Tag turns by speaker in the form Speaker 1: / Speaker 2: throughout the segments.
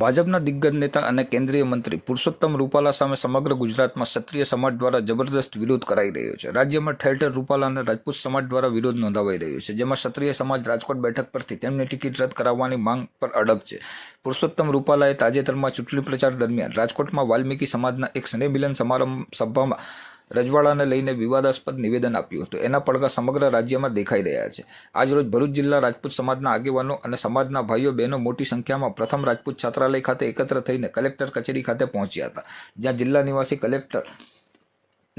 Speaker 1: ભાજપના દિગ્ગજ નેતા અને કેન્દ્રીય મંત્રી પુરુષોત્તમ રૂપાલા સામે સમગ્ર ગુજરાતમાં ક્ષત્રિય સમાજ દ્વારા જબરદસ્ત વિરોધ કરાઈ રહ્યો છે. રાજ્યમાં ઠેર ઠેર રૂપાલા અને રાજપૂત સમાજ દ્વારા વિરોધ નોંધાવાઈ રહ્યો છે, જેમાં ક્ષત્રિય સમાજ રાજકોટ બેઠક પરથી તેમની ટિકિટ રદ કરાવવાની માંગ પર અડગ છે. પુરુષોત્તમ રૂપાલાએ તાજેતરમાં ચૂંટણી પ્રચાર દરમિયાન રાજકોટમાં વાલ્મીકી સમાજના એક સ્નેહમિલન સમારંભ સભામાં રજવાડાને લઈને વિવાદાસ્પદ નિવેદન આપ્યું હતું. એના પડઘા સમગ્ર રાજ્યમાં દેખાઈ રહ્યા છે. આજરોજ ભરૂચ જિલ્લા રાજપૂત સમાજના આગેવાનો અને સમાજના ભાઈઓ બહેનો મોટી સંખ્યામાં પ્રથમ રાજપૂત છાત્રાલય ખાતે એકત્ર થઈને કલેક્ટર કચેરી ખાતે પહોંચ્યા હતા, જ્યાં જિલ્લા નિવાસી કલેક્ટર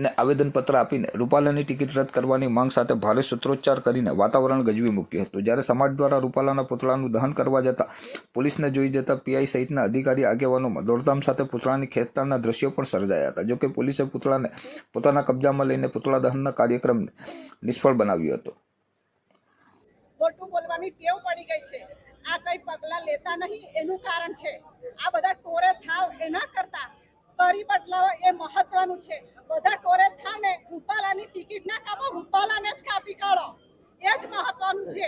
Speaker 1: ને આવેદનપત્ર આપીને રૂપાલાની ટિકિટ રદ કરવાની માંગ સાથે ભારે સૂત્રોચ્ચાર કરીને વાતાવરણ ગજવી મૂક્યું હતું. જ્યારે સમાજ દ્વારા રૂપાલાના પુતળાનું દહન કરવા જતા પોલીસને જોઈ જતા પીઆઈ સહિતના અધિકારી આગેવાનોમાં દોડધામ સાથે પુતળાની ખેંચતાણના દ્રશ્યો પણ સર્જાયા હતા, જોકે પોલીસે પુતળાને પોતાના કબજામાં લઈને પુતળા દહનના કાર્યક્રમને નિષ્ફળ બનાવ્યો હતો.
Speaker 2: બોલવાની ટેવ પડી ગઈ છે. આ કઈ પગલા લેતા નહીં, એનું કારણ છે. આ બધા ટોરે થાવ એના કરતા કરી બદલાવો એ મહત્વનું છે. બધા ટોરે રૂપાલાની ટિકિટ ના કાપો રૂપાલાને જ કાપી કાઢો. એ જ મહત્વનું છે.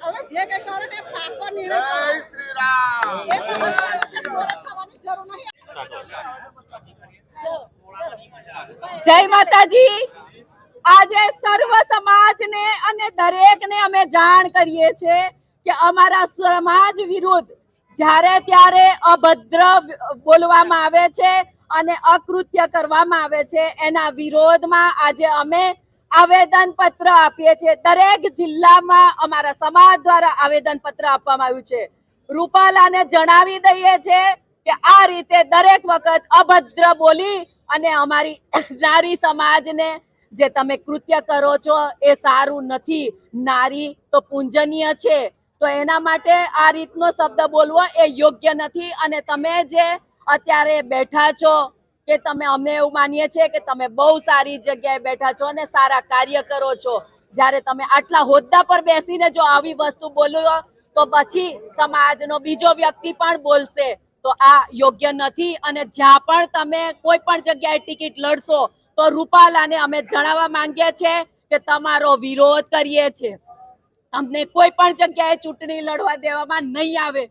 Speaker 2: હવે જે કઈ કરો ને પાકો નિર્ણય
Speaker 3: જય શ્રી રામ.
Speaker 2: એ મહત્વનું છે ટોરે થવાની જરૂર નહીં.
Speaker 4: જય માતાજી. આજે સર્વ સમાજને અને દરેકને અમે જાણ કરીએ છીએ કે અમારા સમાજ વિરુદ્ધ જ્યારે ત્યારે અભદ્ર બોલવામાં આવે છે અને અકૃત્ય કરવામાં આવે છે, એના વિરોધમાં આજે અમે આવેદન પત્ર આપીએ છીએ. દરેક જિલ્લામાં અમારા સમાજ દ્વારા આવેદન પત્ર આપવામાં આવ્યું છે. રૂપાલાને જણાવી દઈએ છે કે આ રીતે દરેક વખત અભદ્ર બોલી અને અમારી નારી સમાજને જે તમે કૃત્ય કરો છો એ સારું નથી. નારી તો પૂંજનીય છે. તો એના માટે આ રીતનો શબ્દ બોલવો એ યોગ્ય નથી. અને તમે જે અત્યારે બેઠા છો કે તમે અમને એવું માનીએ છીએ કે તમે બહુ સારી જગ્યાએ બેઠા છો અને સારા કાર્ય કરો છો. જ્યારે તમે આટલા હોદ્દા પર બેસીને જો આવી વસ્તુ બોલો તો પછી સમાજનો બીજો વ્યક્તિ પણ બોલશે. તો આ યોગ્ય નથી. અને જ્યાં પણ તમે કોઈ પણ જગ્યાએ ટિકિટ લડશો તો રૂપાલાને અમે જણાવવા માંગીએ છીએ કે તમારો વિરોધ કરીએ છીએ. તમને કોઈ પણ જગ્યાએ ચૂંટણી લડવા દેવામાં નહીં આવે.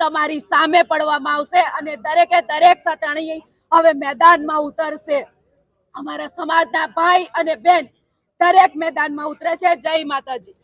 Speaker 4: તમારી સામે પડવામાં આવશે અને દરેકે દરેક સતાણી હવે મેદાનમાં ઉતરશે. અમારા સમાજના ભાઈ અને બેન દરેક મેદાનમાં ઉતરે છે. જય માતાજી.